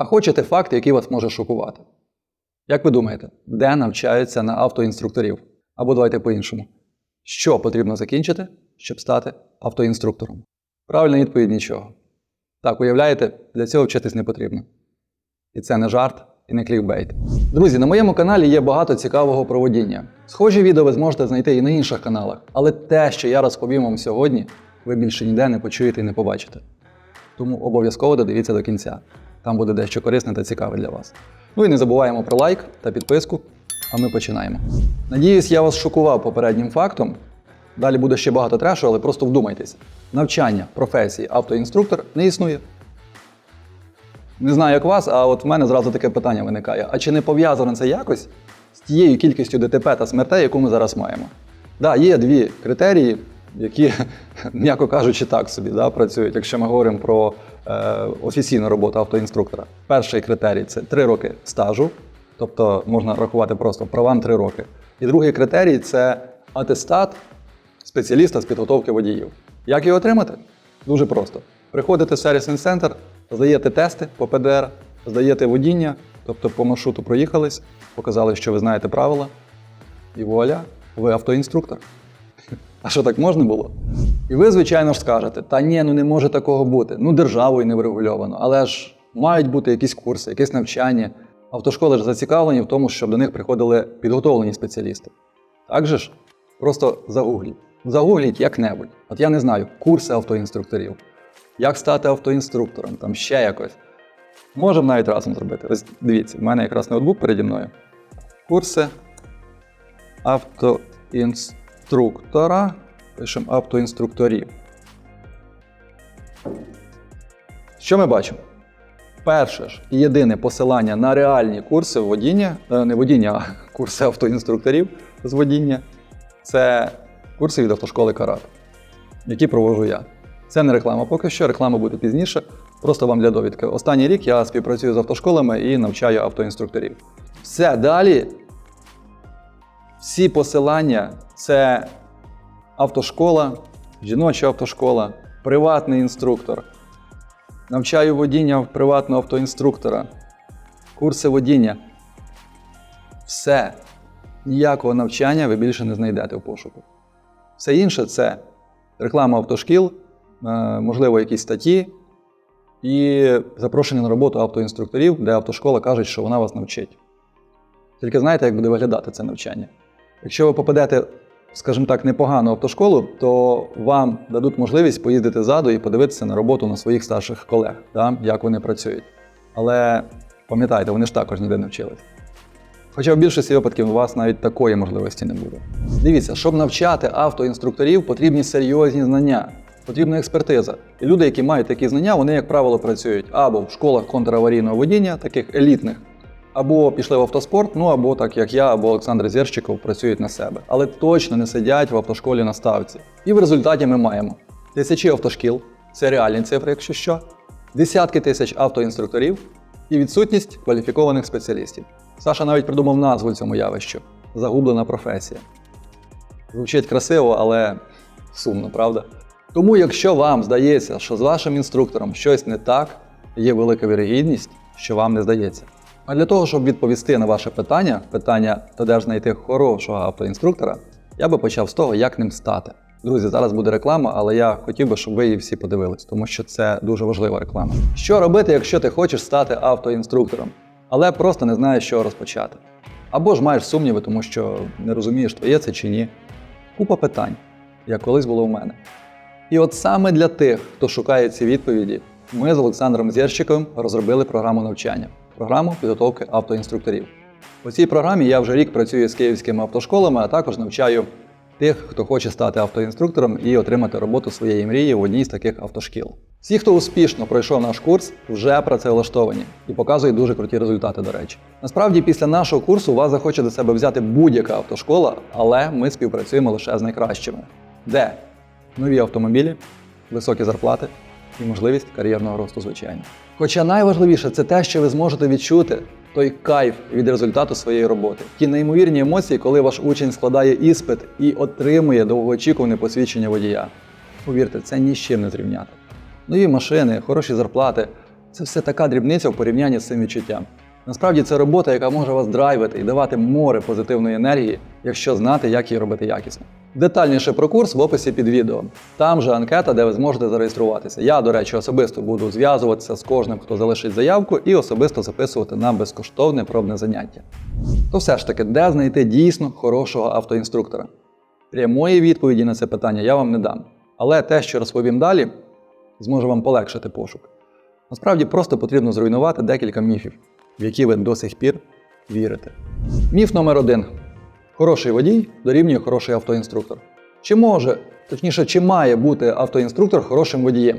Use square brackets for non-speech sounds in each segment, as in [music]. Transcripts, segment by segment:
А хочете факт, який вас може шокувати? Як ви думаєте, де навчаються на автоінструкторів? Або давайте по-іншому. Що потрібно закінчити, щоб стати автоінструктором? Правильна відповідь нічого. Так, уявляєте, для цього вчитись не потрібно. І це не жарт і не клікбейт. Друзі, на моєму каналі є багато цікавого про водіння. Схожі відео ви зможете знайти і на інших каналах, але те, що я розповім вам сьогодні, ви більше ніде не почуєте і не побачите. Тому обов'язково додивіться до кінця. Там буде дещо корисне та цікаве для вас. Ну і не забуваємо про лайк та підписку, а ми починаємо. Надіюсь, я вас шокував попереднім фактом. Далі буде ще багато трешу, але просто вдумайтесь. Навчання професії автоінструктор не існує. Не знаю, як вас, а от в мене зразу таке питання виникає: а чи не пов'язано це якось з тією кількістю ДТП та смертей, яку ми зараз маємо? Так, да, є дві критерії, які, [laughs] м'яко кажучи, так собі да, працюють, якщо ми говоримо про е, офіційну роботу автоінструктора. Перший критерій це 3 роки стажу, тобто можна рахувати просто правам 3 роки. І другий критерій це атестат спеціаліста з підготовки водіїв. Як його отримати? Дуже просто. Приходите в сервісний центр, здаєте тести по ПДР, здаєте водіння, тобто по маршруту проїхались, показали, що ви знаєте правила, і вуаля, ви автоінструктор. [laughs] А що так можна було? І ви, звичайно ж, скажете: та ні, ну не може такого бути. Ну, державою не врегульовано, але ж мають бути якісь курси, якесь навчання. Автошколи ж зацікавлені в тому, щоб до них приходили підготовлені спеціалісти. Так же ж, просто загугліть. Загугліть як-небудь. От я не знаю, курси автоінструкторів, як стати автоінструктором, там ще якось. Можемо навіть разом зробити. Ось дивіться, в мене якраз ноутбук переді мною. Курси автоінструктора. Пишемо автоінструкторів. Що ми бачимо? Перше ж і єдине посилання на реальні курси водіння, е, не водіння, а [laughs] курси автоінструкторів з водіння це курси від автошколи Карат, які провожу я. Це не реклама поки що, реклама буде пізніше. Просто вам для довідки. Останній рік я співпрацюю з автошколами і навчаю автоінструкторів. Все далі. Всі посилання це автошкола, жіноча автошкола, приватний інструктор. Навчаю водіння в приватного автоінструктора, курси водіння. Все. Ніякого навчання ви більше не знайдете в пошуку. Все інше це реклама автошкіл, е, можливо, якісь статті і запрошення на роботу автоінструкторів, де автошкола каже, що вона вас навчить. Тільки знаєте, як буде виглядати це навчання. Якщо ви попадете, скажімо так, непогану автошколу, то вам дадуть можливість поїздити ззаду і подивитися на роботу на своїх старших колег, да, як вони працюють. Але пам'ятайте, вони ж також ніде не вчились. Хоча в більшості випадків у вас навіть такої можливості не буде. Дивіться, щоб навчати автоінструкторів, потрібні серйозні знання, потрібна експертиза. І люди, які мають такі знання, вони, як правило, працюють або в школах контраварійного водіння, таких елітних, або пішли в автоспорт, ну або так як я, або Олександр Зєрщиков працюють на себе. Але точно не сидять в автошколі на ставці. І в результаті ми маємо тисячі автошкіл, це реальні цифри, якщо що, десятки тисяч автоінструкторів і відсутність кваліфікованих спеціалістів. Саша навіть придумав назву цьому явищу загублена професія. Звучить красиво, але сумно, правда? Тому, якщо вам здається, що з вашим інструктором щось не так, є велика вірогідність, що вам не здається. А для того, щоб відповісти на ваше питання, питання, то де ж знайти хорошого автоінструктора, я би почав з того, як ним стати. Друзі, зараз буде реклама, але я хотів би, щоб ви її всі подивились, тому що це дуже важлива реклама. Що робити, якщо ти хочеш стати автоінструктором, але просто не знаєш, чого розпочати? Або ж маєш сумніви, тому що не розумієш, твоє це чи ні. Купа питань, як колись було у мене. І от саме для тих, хто шукає ці відповіді, ми з Олександром Зєрщиковим розробили програму навчання, програму підготовки автоінструкторів. У цій програмі я вже рік працюю з київськими автошколами, а також навчаю тих, хто хоче стати автоінструктором і отримати роботу своєї мрії в одній з таких автошкіл. Всі, хто успішно пройшов наш курс, вже працевлаштовані і показують дуже круті результати, до речі. Насправді, після нашого курсу вас захоче до себе взяти будь-яка автошкола, але ми співпрацюємо лише з найкращими. Де? Нові автомобілі, високі зарплати і можливість кар'єрного росту, звичайно. Хоча найважливіше це те, що ви зможете відчути той кайф від результату своєї роботи. Ті неймовірні емоції, коли ваш учень складає іспит і отримує довгоочікуване посвідчення водія. Повірте, це ні з чим не зрівняти. Нові машини, хороші зарплати, Це все така дрібниця в порівнянні з цим відчуттям. Насправді це робота, яка може вас драйвити і давати море позитивної енергії, якщо знати, як її робити якісно. Детальніше про курс в описі під відео. Там же анкета, де ви зможете зареєструватися. Я, до речі, особисто буду зв'язуватися з кожним, хто залишить заявку, і особисто записувати на безкоштовне пробне заняття. То все ж таки, де знайти дійсно хорошого автоінструктора? Прямої відповіді на це питання я вам не дам. Але те, що розповім далі, зможе вам полегшити пошук. Насправді просто потрібно зруйнувати декілька міфів, в які ви до сих пір вірите. Міф номер один: хороший водій дорівнює хороший автоінструктор. Чи може, точніше, чи має бути автоінструктор хорошим водієм?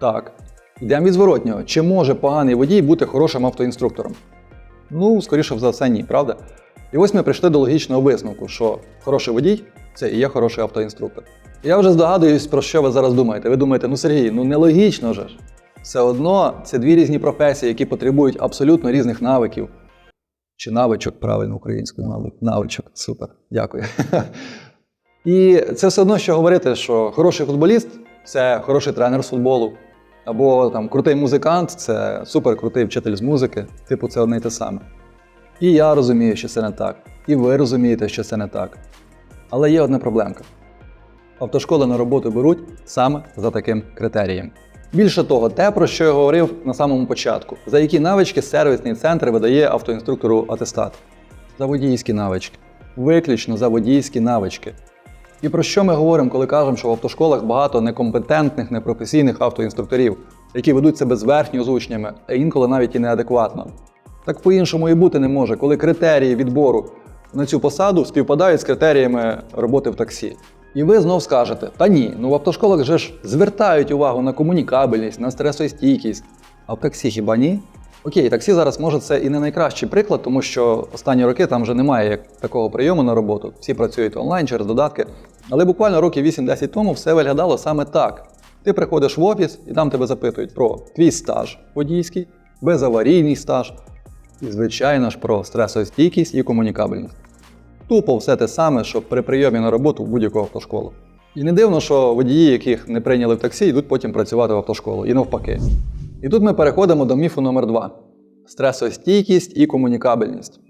Так. Йдемо від зворотнього. Чи може поганий водій бути хорошим автоінструктором? Ну, скоріше за все, ні, правда? І ось ми прийшли до логічного висновку, що хороший водій це і є хороший автоінструктор. Я вже здогадуюсь, про що ви зараз думаєте. Ви думаєте, ну Сергій, ну нелогічно ж. Все одно це дві різні професії, які потребують абсолютно різних навиків. Чи навичок, правильно українською, мабуть. Навичок, супер, дякую. [laughs] І це все одно, що говорити, що хороший футболіст це хороший тренер з футболу, або там крутий музикант це суперкрутий вчитель з музики. Типу, це одне й те саме. І я розумію, що це не так. І ви розумієте, що це не так. Але є одна проблемка. Автошколи на роботу беруть саме за таким критерієм. Більше того, те, про що я говорив на самому початку, за які навички сервісний центр видає автоінструктору атестат. За водійські навички. Виключно за водійські навички. І про що ми говоримо, коли кажемо, що в автошколах багато некомпетентних, непрофесійних автоінструкторів, які ведуть себе зверхньо з учнями, а інколи навіть і неадекватно. Так по-іншому і бути не може, коли критерії відбору на цю посаду співпадають з критеріями роботи в таксі. І ви знов скажете: та ні, ну в автошколах же ж звертають увагу на комунікабельність, на стресостійкість. А в таксі хіба ні? Окей, таксі зараз може це і не найкращий приклад, тому що останні роки там вже немає як такого прийому на роботу. Всі працюють онлайн через додатки. Але буквально років 8-10 тому все виглядало саме так. Ти приходиш в офіс і там тебе запитують про твій стаж водійський, безаварійний стаж, і, звичайно ж, про стресостійкість і комунікабельність. Тупо все те саме, що при прийомі на роботу в будь-яку автошколу. І не дивно, що водії, яких не прийняли в таксі, йдуть потім працювати в автошколу, і навпаки. І тут ми переходимо до міфу номер 2 стресостійкість і комунікабельність.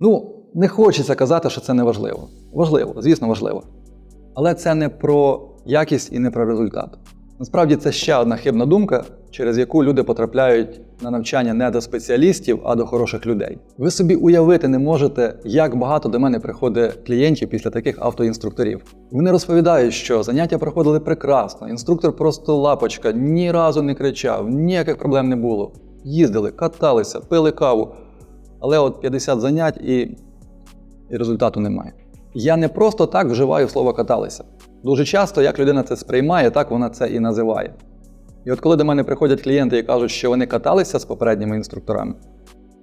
Ну, не хочеться казати, що це не важливо. Важливо, звісно, важливо. Але це не про якість і не про результат. Насправді це ще одна хибна думка, через яку люди потрапляють на навчання не до спеціалістів, а до хороших людей. Ви собі уявити не можете, як багато до мене приходить клієнтів після таких автоінструкторів. Вони розповідають, що заняття проходили прекрасно, інструктор просто лапочка, ні разу не кричав, ніяких проблем не було. Їздили, каталися, пили каву. Але от 50 занять і, і результату немає. Я не просто так вживаю слово каталися. Дуже часто, як людина це сприймає, так вона це і називає. І от коли до мене приходять клієнти і кажуть, що вони каталися з попередніми інструкторами,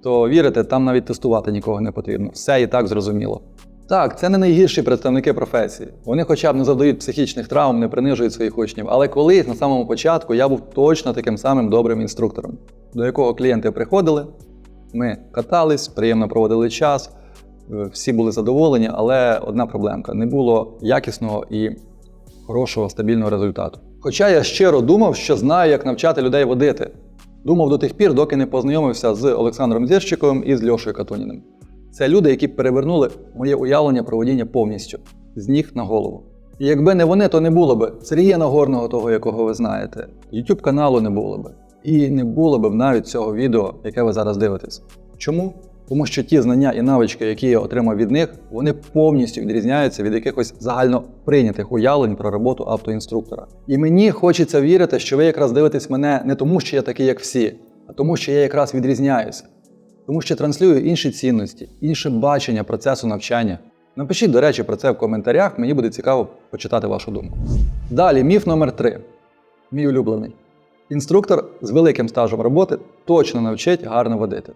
то вірите, там навіть тестувати нікого не потрібно. Все і так зрозуміло. Так, це не найгірші представники професії. Вони хоча б не завдають психічних травм, не принижують своїх учнів. Але колись на самому початку я був точно таким самим добрим інструктором, до якого клієнти приходили, ми катались, приємно проводили час, е, всі були задоволені, але одна проблемка: не було якісного і хорошого стабільного результату. Хоча я щиро думав, що знаю, як навчати людей водити. Думав до тих пір, доки не познайомився з Олександром Зірщиковим і з Льошою Катуніним. Це люди, які перевернули моє уявлення про водіння повністю з ніг на голову. І якби не вони, то не було б Сергія Нагорного, того, якого ви знаєте, YouTube каналу не було б. І не було б навіть цього відео, яке ви зараз дивитесь. Чому? Тому що ті знання і навички, які я отримав від них, вони повністю відрізняються від якихось загально прийнятих уявлень про роботу автоінструктора. І мені хочеться вірити, що ви якраз дивитесь мене не тому, що я такий, як всі, а тому, що я якраз відрізняюся. Тому що транслюю інші цінності, інше бачення процесу навчання. Напишіть, до речі, про це в коментарях, мені буде цікаво почитати вашу думку. Далі, міф номер 3 Мій улюблений. Інструктор з великим стажем роботи точно навчить гарно водити.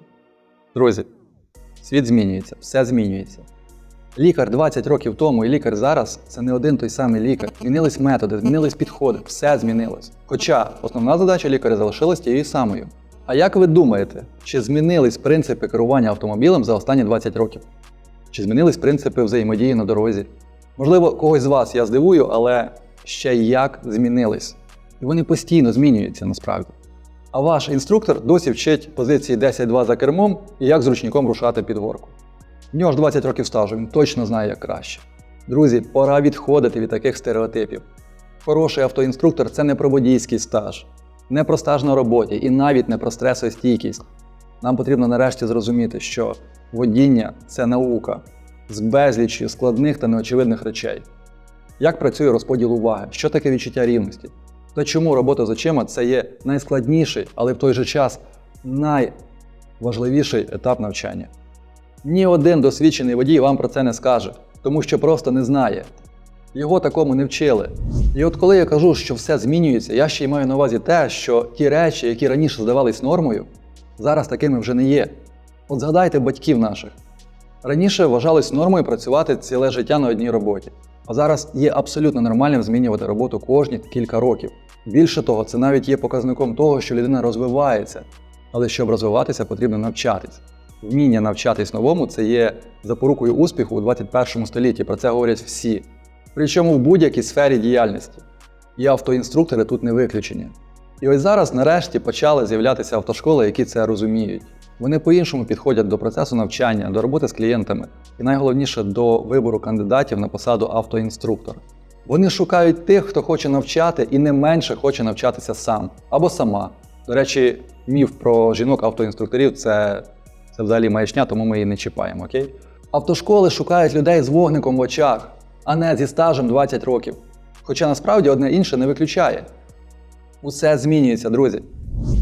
Друзі, світ змінюється, все змінюється. Лікар 20 років тому і лікар зараз це не один той самий лікар. Змінились методи, змінились підходи, все змінилось. Хоча основна задача лікаря залишилась тією самою. А як ви думаєте, чи змінились принципи керування автомобілем за останні 20 років? Чи змінились принципи взаємодії на дорозі? Можливо, когось з вас я здивую, але ще як змінились. І вони постійно змінюються насправді. А ваш інструктор досі вчить позиції 10-2 за кермом і як з ручником рушати під горку. В нього ж 20 років стажу, він точно знає, як краще. Друзі, пора відходити від таких стереотипів. Хороший автоінструктор це не про водійський стаж, не про стаж на роботі і навіть не про стресостійкість. Нам потрібно нарешті зрозуміти, що водіння це наука з безліччю складних та неочевидних речей. Як працює розподіл уваги? Що таке відчуття рівності? Та чому робота з очима це є найскладніший, але в той же час найважливіший етап навчання? Ні один досвідчений водій вам про це не скаже, тому що просто не знає. Його такому не вчили. І от коли я кажу, що все змінюється, я ще й маю на увазі те, що ті речі, які раніше здавались нормою, зараз такими вже не є. От згадайте батьків наших. Раніше вважалось нормою працювати ціле життя на одній роботі. А зараз є абсолютно нормальним змінювати роботу кожні кілька років. Більше того, це навіть є показником того, що людина розвивається. Але щоб розвиватися, потрібно навчатись. Вміння навчатись новому це є запорукою успіху у 21 столітті. Про це говорять всі. Причому в будь-якій сфері діяльності. І автоінструктори тут не виключення. І ось зараз, нарешті, почали з'являтися автошколи, які це розуміють. Вони по-іншому підходять до процесу навчання, до роботи з клієнтами і найголовніше до вибору кандидатів на посаду автоінструктора. Вони шукають тих, хто хоче навчати і не менше хоче навчатися сам або сама. До речі, міф про жінок автоінструкторів це, це взагалі маячня, тому ми її не чіпаємо, окей? Автошколи шукають людей з вогником в очах, а не зі стажем 20 років. Хоча насправді одне інше не виключає. Усе змінюється, друзі.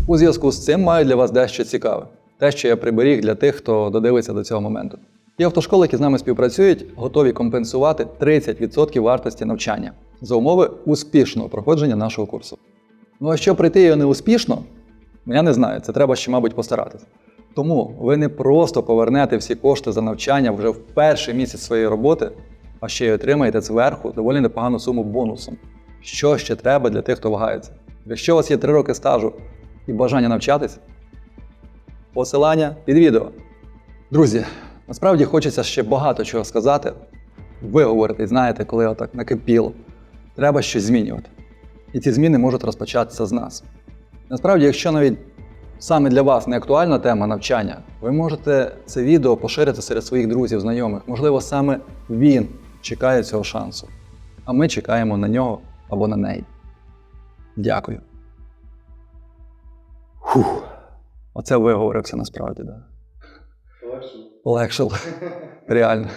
У зв'язку з цим маю для вас дещо цікаве. Те, що я приберіг для тих, хто додивиться до цього моменту. Ті автошколи, які з нами співпрацюють, готові компенсувати 30% вартості навчання за умови успішного проходження нашого курсу. Ну а що прийти його неуспішно, я не знаю, це треба ще, мабуть, постаратися. Тому ви не просто повернете всі кошти за навчання вже в перший місяць своєї роботи, а ще й отримаєте зверху доволі непогану суму бонусом. Що ще треба для тих, хто вагається? Якщо у вас є 3 роки стажу і бажання навчатись, посилання під відео. Друзі, насправді хочеться ще багато чого сказати. Виговорити, знаєте, коли отак накипіло. Треба щось змінювати. І ці зміни можуть розпочатися з нас. Насправді, якщо навіть саме для вас не актуальна тема навчання, ви можете це відео поширити серед своїх друзів, знайомих. Можливо, саме він чекає цього шансу. А ми чекаємо на нього або на неї. Дякую. Фух. Оце виговорився насправді, так. Да. Полегшило. [laughs] Реально.